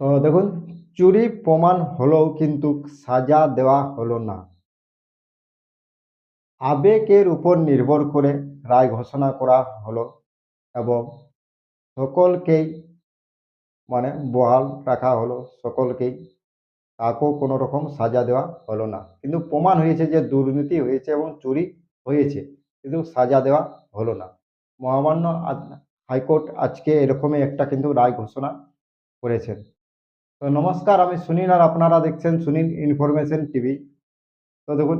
তো দেখুন, চুরি প্রমাণ হলেও কিন্তু সাজা দেওয়া হলো না। আবেগের উপর নির্ভর করে রায় ঘোষণা করা হলো এবং সকলকেই মানে বহাল রাখা হলো, সকলকেই কাউকেও কোনো রকম সাজা দেওয়া হলো না। কিন্তু প্রমাণ হয়েছে যে দুর্নীতি হয়েছে এবং চুরি হয়েছে, কিন্তু সাজা দেওয়া হলো না। মহামান্য হাইকোর্ট আজকে এরকমই একটা কিন্তু রায় ঘোষণা করেছেন। তো নমস্কার, আমি সুনীল আর আপনারা দেখছেন সুনীল ইনফরমেশন টিভি। তো দেখুন,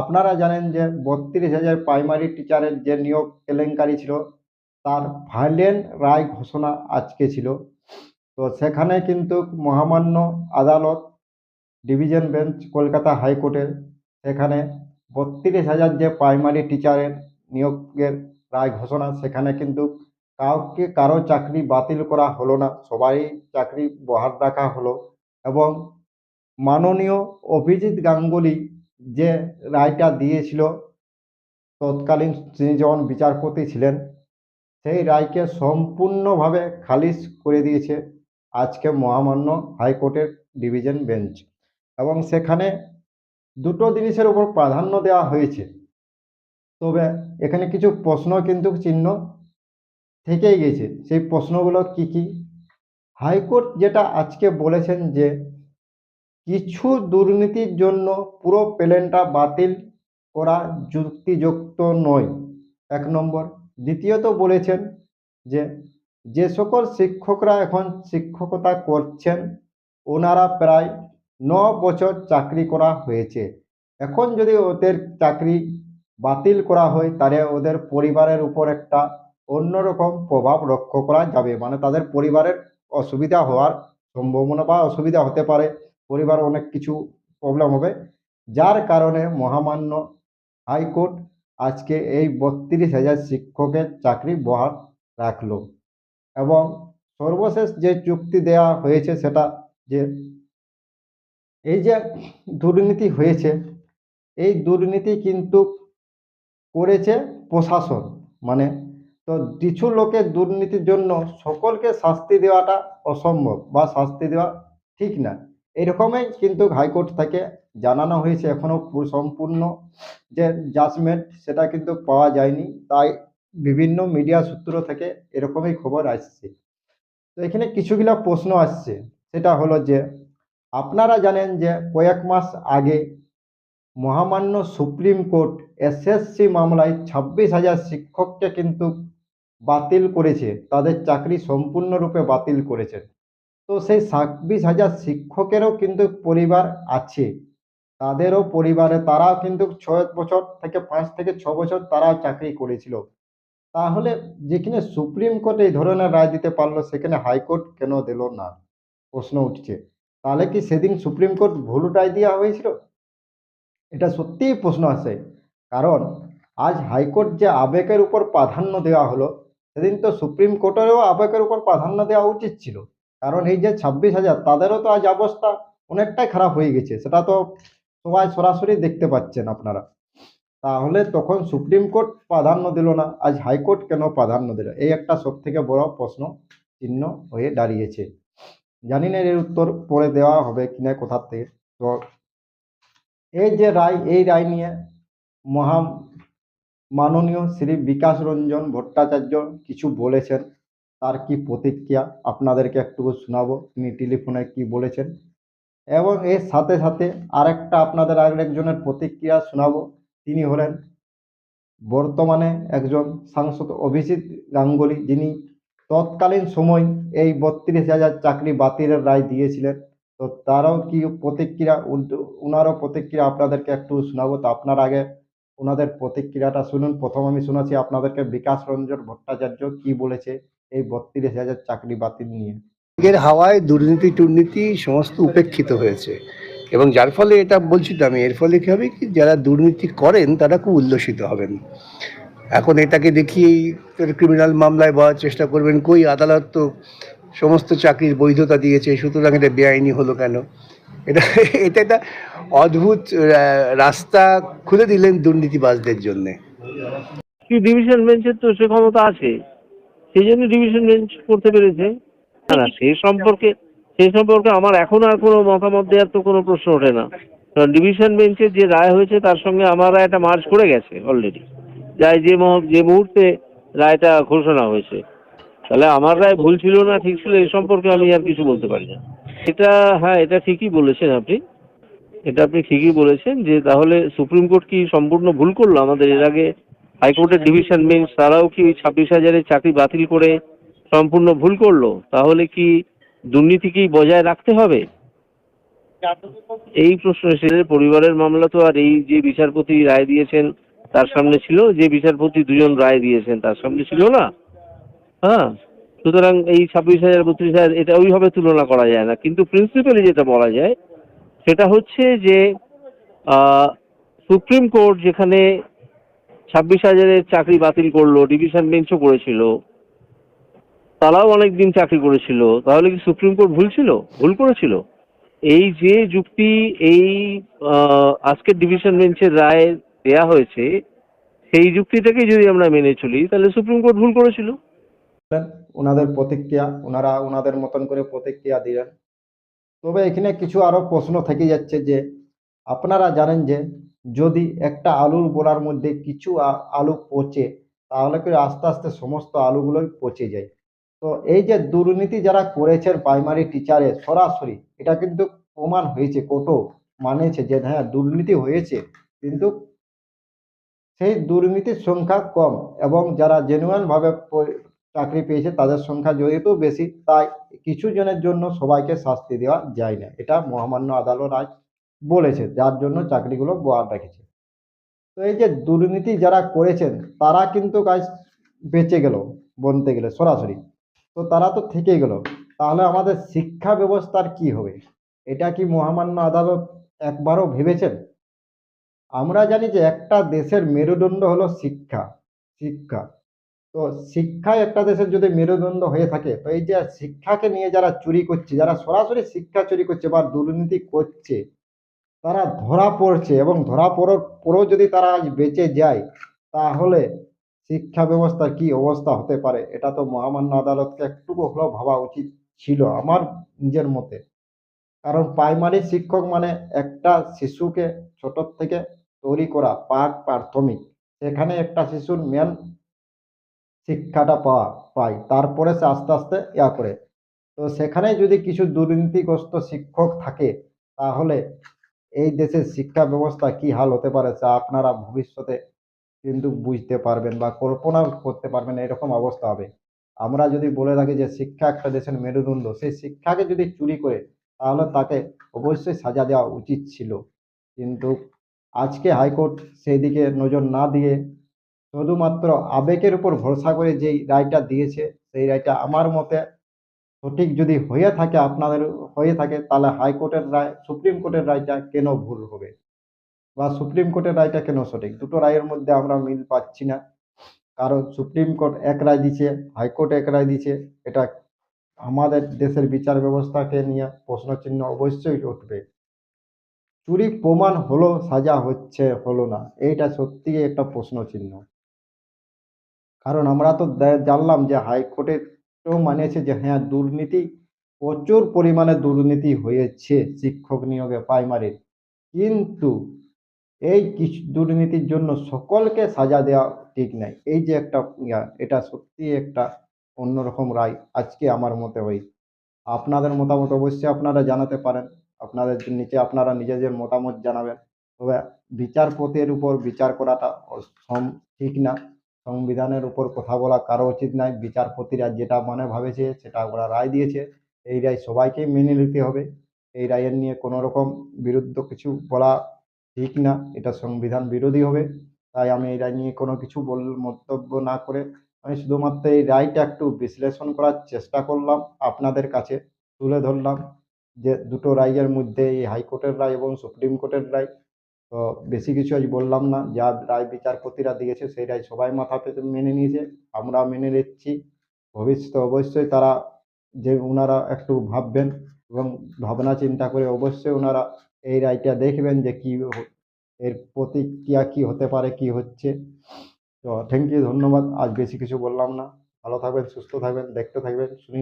আপনারা জানেন যে বত্রিশ হাজার প্রাইমারি টিচারের যে নিয়োগ কেলেঙ্কারি ছিল, তার ফাইনাল রায় ঘোষণা আজকে ছিল। তো সেখানে কিন্তু মহামান্য আদালত, ডিভিশন বেঞ্চ, কলকাতা হাইকোর্টের সেখানে বত্রিশ হাজার যে প্রাইমারি টিচারের নিয়োগের রায় ঘোষণা, সেখানে কিন্তু কাউকে কারও চাকরি বাতিল করা হলো না। সবাই চাকরি বহাল রাখা হলো এবং মাননীয় অভিজিৎ গাঙ্গুলি যে রায়টা দিয়েছিল, তৎকালীন তিনি যখন বিচারপতি ছিলেন, সেই রায়কে সম্পূর্ণভাবে খারিজ করে দিয়েছে আজকে মহামান্য হাইকোর্টের ডিভিশন বেঞ্চ। এবং সেখানে দুটো জিনিসের উপর প্রাধান্য দেওয়া হয়েছে। তবে এখানে কিছু প্রশ্ন কিন্তু চিহ্ন থেকেই গেছে। সেই প্রশ্নগুলো কি কি? হাইকোর্ট যেটা আজকে বলেছেন যে, কিছু দুর্নীতির জন্য পুরো প্লেনটা বাতিল করা যুক্তিযুক্ত নয়। এক নম্বর। দ্বিতীয়ত বলেছেন যে যে সকল শিক্ষকরা এখন শিক্ষকতা করছেন, ওনারা প্রায় ন বছর চাকরি করা হয়েছে। এখন যদি ওদের চাকরি বাতিল করা হয়, তাহলে ওদের পরিবারের উপর একটা অন্যরকম প্রভাব লক্ষ্য করা যাবে। মানে তাদের পরিবারের অসুবিধা হওয়ার সম্ভাবনা বা অসুবিধা হতে পারে। পরিবার অনেক কিছু প্রবলেম হবে। যার কারণে মহামান্য হাইকোর্ট আজকে এই বত্রিশ হাজার শিক্ষকের চাকরি বহাল রাখল এবং সর্বশেষ যে চুক্তি দেওয়া হয়েছে সেটা যে এই যে দুর্নীতি হয়েছে, এই দুর্নীতি কিন্তু করেছে প্রশাসন। মানে তো কিছু লোকের দুর্নীতির জন্য সকলকে শাস্তি দেওয়াটা অসম্ভব বা শাস্তি দেওয়া ঠিক না। এরকমই কিন্তু হাইকোর্ট থেকে জানানো হয়েছে এখনও সম্পূর্ণ যে জাজমেন্ট সেটা কিন্তু পাওয়া যায়নি। তাই বিভিন্ন মিডিয়া সূত্র থেকে এরকমই খবর আসছে। তো এখানে কিছুগুলা প্রশ্ন আসছে। সেটা হলো যে, আপনারা জানেন যে কয়েক মাস আগে মহামান্য সুপ্রিম কোর্ট এসএসসি মামলায় ছাব্বিশ হাজার শিক্ষককে কিন্তু বাতিল করেছে, তাদের চাকরি সম্পূর্ণরূপে বাতিল করেছে। তো সেই ছাব্বিশ হাজার শিক্ষকেরও কিন্তু পরিবার আছে। তাদেরও পরিবারে তারাও কিন্তু ছয় বছর থেকে পাঁচ থেকে ছ বছর তারাও চাকরি করেছিল। তাহলে যেখানে সুপ্রিম কোর্ট এই ধরনের রায় দিতে পারল, সেখানে হাইকোর্ট কেন দিল না? প্রশ্ন উঠছে। তাহলে কি সেদিন সুপ্রিম কোর্ট ভুল রায় দেওয়া হয়েছিল? এটা সত্যিই প্রশ্ন আসে। কারণ আজ হাইকোর্ট যে আবেগের উপর প্রাধান্য দেওয়া হলো সেদিন তো সুপ্রিম কোর্টেরও আবেগের উপর প্রাধান্য দেওয়া উচিত ছিল। কারণ এই যে ছাব্বিশ হাজার, তাদেরও তো আজ অবস্থা অনেকটাই খারাপ হয়ে গেছে, সেটা তো সবাই সরাসরি দেখতে পাচ্ছেন আপনারা। তাহলে তখন সুপ্রিম কোর্ট প্রাধান্য দিল না, আজ হাইকোর্ট কেন প্রাধান্য দিল? এই একটা সব থেকে বড় প্রশ্ন চিহ্ন হয়ে দাঁড়িয়েছে। জানি না এর উত্তর পরে দেওয়া হবে কিনা কোথার থেকে। তো এই যে রায়, এই রায় নিয়ে মহা মাননীয় শ্রী বিকাশ রঞ্জন ভট্টাচার্য কিছু বলেছেন। তার কি প্রতিক্রিয়া? আপনাদেরকে একটু শোনাবো। তিনি টেলিফোনে কি বলেছেন? এবং এর সাথে সাথে আরেকটা আপনাদের আরেকজনের প্রতিক্রিয়া শোনাবো। তিনি হলেন বর্তমানে একজন সাংসদ অভিজিৎ গাঙ্গুলি। যিনি তৎকালীন সময় এই বত্রিশ হাজার চাকরি বাতিলের রায় দিয়েছিলেন। তো তারাও কি প্রতিক্রিয়া? উনারও প্রতিক্রিয়া আপনাদেরকে একটু শোনাবো। তো আপনার আগে ওনাদের প্রতিক্রিয়াটা শুনুন। প্রথম আমি শোনাচ্ছি আপনাদেরকে বিকাশ রঞ্জন ভট্টাচার্য কি বলেছে এই বত্রিশ হাজার চাকরি বাতিল নিয়ে। এর হাওয়ায় দুর্নীতি টুর্নীতি সমস্ত উপেক্ষিত হয়েছে। এবং যার ফলে এটা বলছি তো আমি, এর ফলে কী হবে কি, যারা দুর্নীতি করেন তারা খুব উল্লসিত হবেন। এখন এটাকে দেখিয়েই ক্রিমিনাল মামলায় বলার চেষ্টা করবেন, কই আদালত তো সমস্ত চাকরির বৈধতা দিয়েছে, সুতরাং এটা বেআইনি হলো কেন? এটা এটা একটা অদ্ভুত রাস্তা খুলে দিলেন দুর্নীতিবাজদের জন্য। কি ডিভিশন বেঞ্চের তো সে ক্ষমতা আছে, সেই জন্য ডিভিশন বেঞ্চ করতে পেরেছে। না সে সম্পর্কে সে সম্পর্কে আমার এখন আর কোনো মতামত দেওয়ার তো কোনো প্রশ্ন ওঠে না। কারণ ডিভিশন বেঞ্চের যে রায় হয়েছে, তার সঙ্গে আমার রায়টা মার্চ করে গেছে অলরেডি যাই যে যে মুহূর্তে রায়টা ঘোষণা হয়েছে। তাহলে আমার রায় ভুল ছিল না, ঠিক ছিল এই সম্পর্কে আমি আর কিছু বলতে পারি না। এটা হ্যাঁ এটা ঠিকই বলেছেন আপনি। এটা আপনি ঠিকই বলেছেন যে তাহলে সুপ্রিম কোর্ট কি সম্পূর্ণ ভুল করল? আমাদের এর আগে হাইকোর্টের ডিভিশন বেঞ্চ তারাও কি ওই ছাব্বিশ হাজারের চাকরি বাতিল করে সম্পূর্ণ ভুল করল? তাহলে কি দুর্নীতিকেই বজায় রাখতে হবে? এই প্রশ্ন এসেছে পরিবারের মামলা তো আর এই যে বিচারপতি রায় দিয়েছেন তার সামনে ছিল, যে বিচারপতি দুজন রায় দিয়েছেন তার সামনে ছিল না। হ্যাঁ। সুতরাং এই ছাব্বিশ হাজার, বত্রিশ হাজার, এটা ওইভাবে তুলনা করা যায় না। কিন্তু প্রিন্সিপালি যেটা বলা যায়, সেটা হচ্ছে যে সুপ্রিম কোর্ট যেখানে ছাব্বিশ হাজারের চাকরি বাতিল করল ডিভিশন বেঞ্চও করেছিল, তারাও অনেক দিন চাকরি করেছিল, তাহলে কি সুপ্রিম কোর্ট ভুল ছিল? ভুল করেছিল। এই যে যুক্তি, এই আজকের ডিভিশন বেঞ্চের রায় দেয়া হয়েছে, সেই যুক্তিটাকে যদি আমরা মেনে চলি, তাহলে সুপ্রিম কোর্ট ভুল করেছিল। ওনাদের প্রতিক্রিয়া ওনারা ওনাদের মতন করে প্রতিক্রিয়া দিলেন। তবে এখানে কিছু আরও প্রশ্ন থেকে যাচ্ছে যে, আপনারা জানেন যে, যদি একটা আলুর বোলার মধ্যে কিছু আলু পচে, তাহলে করে আস্তে আস্তে সমস্ত আলুগুলোই পচে যায়? তো এই যে দুর্নীতি যারা করেছেন প্রাইমারি টিচারে সরাসরি, এটা কিন্তু প্রমাণ হয়েছে, কোর্টও মানেছে যে হ্যাঁ দুর্নীতি হয়েছে, কিন্তু সেই দুর্নীতির সংখ্যা কম এবং যারা জেনুয়ান ভাবে প- চাকরি পেয়েছে, তাদের সংখ্যা যেহেতু বেশি, তাই কিছু জনের জন্য সবাইকে শাস্তি দেওয়া যায় না। এটা মহামান্য আদালত আজ বলেছে, যার জন্য চাকরিগুলো বহাল রেখেছে। তো এই যে দুর্নীতি যারা করেছেন, তারা কিন্তু কাজ বেঁচে গেল বলতে গেলে সরাসরি। তো তারা তো থেকে গেল, তাহলে আমাদের শিক্ষা ব্যবস্থার কি হবে? এটা কি মহামান্য আদালত একবারও ভেবেছেন? আমরা জানি যে একটা দেশের মেরুদণ্ড হলো শিক্ষা শিক্ষা। তো শিক্ষা একটা দেশের যদি মেরুদণ্ড হয়ে থাকে, তো এই যে শিক্ষাকে নিয়ে যারা চুরি করছে, যারা সরাসরি শিক্ষা চুরি করছে বা দুর্নীতি করছে, তারা ধরা পড়ছে এবং ধরা পড়ার পরেও যদি তারা আজ বেঁচে যায়, তাহলে শিক্ষা ব্যবস্থার কি অবস্থা হতে পারে? এটা তো মহামান্য আদালতকে একটুকু হলেও ভাবা উচিত ছিল আমার নিজের মতে। কারণ প্রাইমারি শিক্ষক মানে একটা শিশুকে ছোট থেকে তৈরি করা পাঠ প্রাথমিক। সেখানে একটা শিশুর মেন শিক্ষাটা পাওয়া পায়। তারপরে সে আস্তে আস্তে ইয়া করে। তো সেখানে যদি কিছু দুর্নীতিগ্রস্ত শিক্ষক থাকে, তাহলে এই দেশের শিক্ষা ব্যবস্থা কি হাল হতে পারে তা আপনারা ভবিষ্যতে কিন্তু বুঝতে পারবেন বা কল্পনা করতে পারবেন এরকম অবস্থা হবে। আমরা যদি বলে থাকি যে শিক্ষা একটা দেশের মেরুদণ্ড, সেই শিক্ষাকে যদি চুরি করে, তাহলে তাকে অবশ্যই সাজা দেওয়া উচিত ছিল। কিন্তু আজকে হাইকোর্ট সেই দিকে নজর না দিয়ে শুধুমাত্র আবেগের উপর ভরসা করে যেই রায়টা দিয়েছে, সেই রায়টা আমার মতে সঠিক যদি হয়ে থাকে আপনাদের, হয়ে থাকে, তাহলে হাইকোর্টের রায়, সুপ্রিম কোর্টের রায়টা কেন ভুল হবে? বা সুপ্রিম কোর্টের রায়টা কেন সঠিক? দুটো রায়ের মধ্যে আমরা মিল পাচ্ছি না। কারণ সুপ্রিম কোর্ট এক রায় দিচ্ছে হাইকোর্ট এক রায় দিচ্ছে এটা আমাদের দেশের বিচার ব্যবস্থাকে নিয়ে প্রশ্নচিহ্ন অবশ্যই উঠবে। চুরি প্রমাণ হলো, সাজা হচ্ছে, হলো না, এইটা সত্যিই একটা প্রশ্ন চিহ্ন কারণ আমরা তো জানলাম যে হাইকোর্টেও মানিয়েছে যে হ্যাঁ দুর্নীতি, প্রচুর পরিমাণে দুর্নীতি হয়েছে শিক্ষক নিয়োগে প্রাইমারির কিন্তু এই কিছু দুর্নীতির জন্য সকলকে সাজা দেওয়া ঠিক নাই। এই যে একটা ইয়া, এটা সত্যি একটা অন্যরকম রায় আজকে আমার মতে হয় আপনাদের মতামত অবশ্যই আপনারা জানাতে পারেন। আপনাদের নিচে আপনারা নিজেদের মতামত জানাবেন। তবে বিচারপতির উপর বিচার করাটা ঠিক না। সংবিধানের উপর কথা বলা কারও উচিত নয় বিচারপতিরা যেটা মনে ভাবেছে সেটা ওরা রায় দিয়েছে। এই রায় সবাইকেই মেনে নিতে হবে। এই রায়ের নিয়ে কোনো রকম বিরুদ্ধ কিছু বলা ঠিক না। এটা সংবিধান বিরোধী হবে। তাই আমি এই রায় নিয়ে কোনো কিছু বল, মন্তব্য না করে আমি শুধুমাত্র এই রায়টা একটু বিশ্লেষণ করার চেষ্টা করলাম আপনাদের কাছে, তুলে ধরলাম যে দুটো রায়ের মধ্যে এই হাইকোর্টের রায় এবং সুপ্রিম কোর্টের রায় তো বেশি কিছু আজ বললাম না। যা রায় বিচারপতিরা দিয়েছে, সেই রায় সবাই মাথা পেতে মেনে নিয়েছে। আমরা মেনে নিচ্ছি। ভবিষ্যতে অবশ্যই তারা যে ওনারা একটু ভাববেন এবং ভাবনা চিন্তা করে অবশ্যই ওনারা এই রায়টা দেখবেন যে কি এর প্রতিক্রিয়া কি হতে পারে, কি হচ্ছে। তো থ্যাংক ইউ ধন্যবাদ। আজ বেশি কিছু বললাম না। ভালো থাকবেন, সুস্থ থাকবেন, দেখতে থাকবেন। শুনি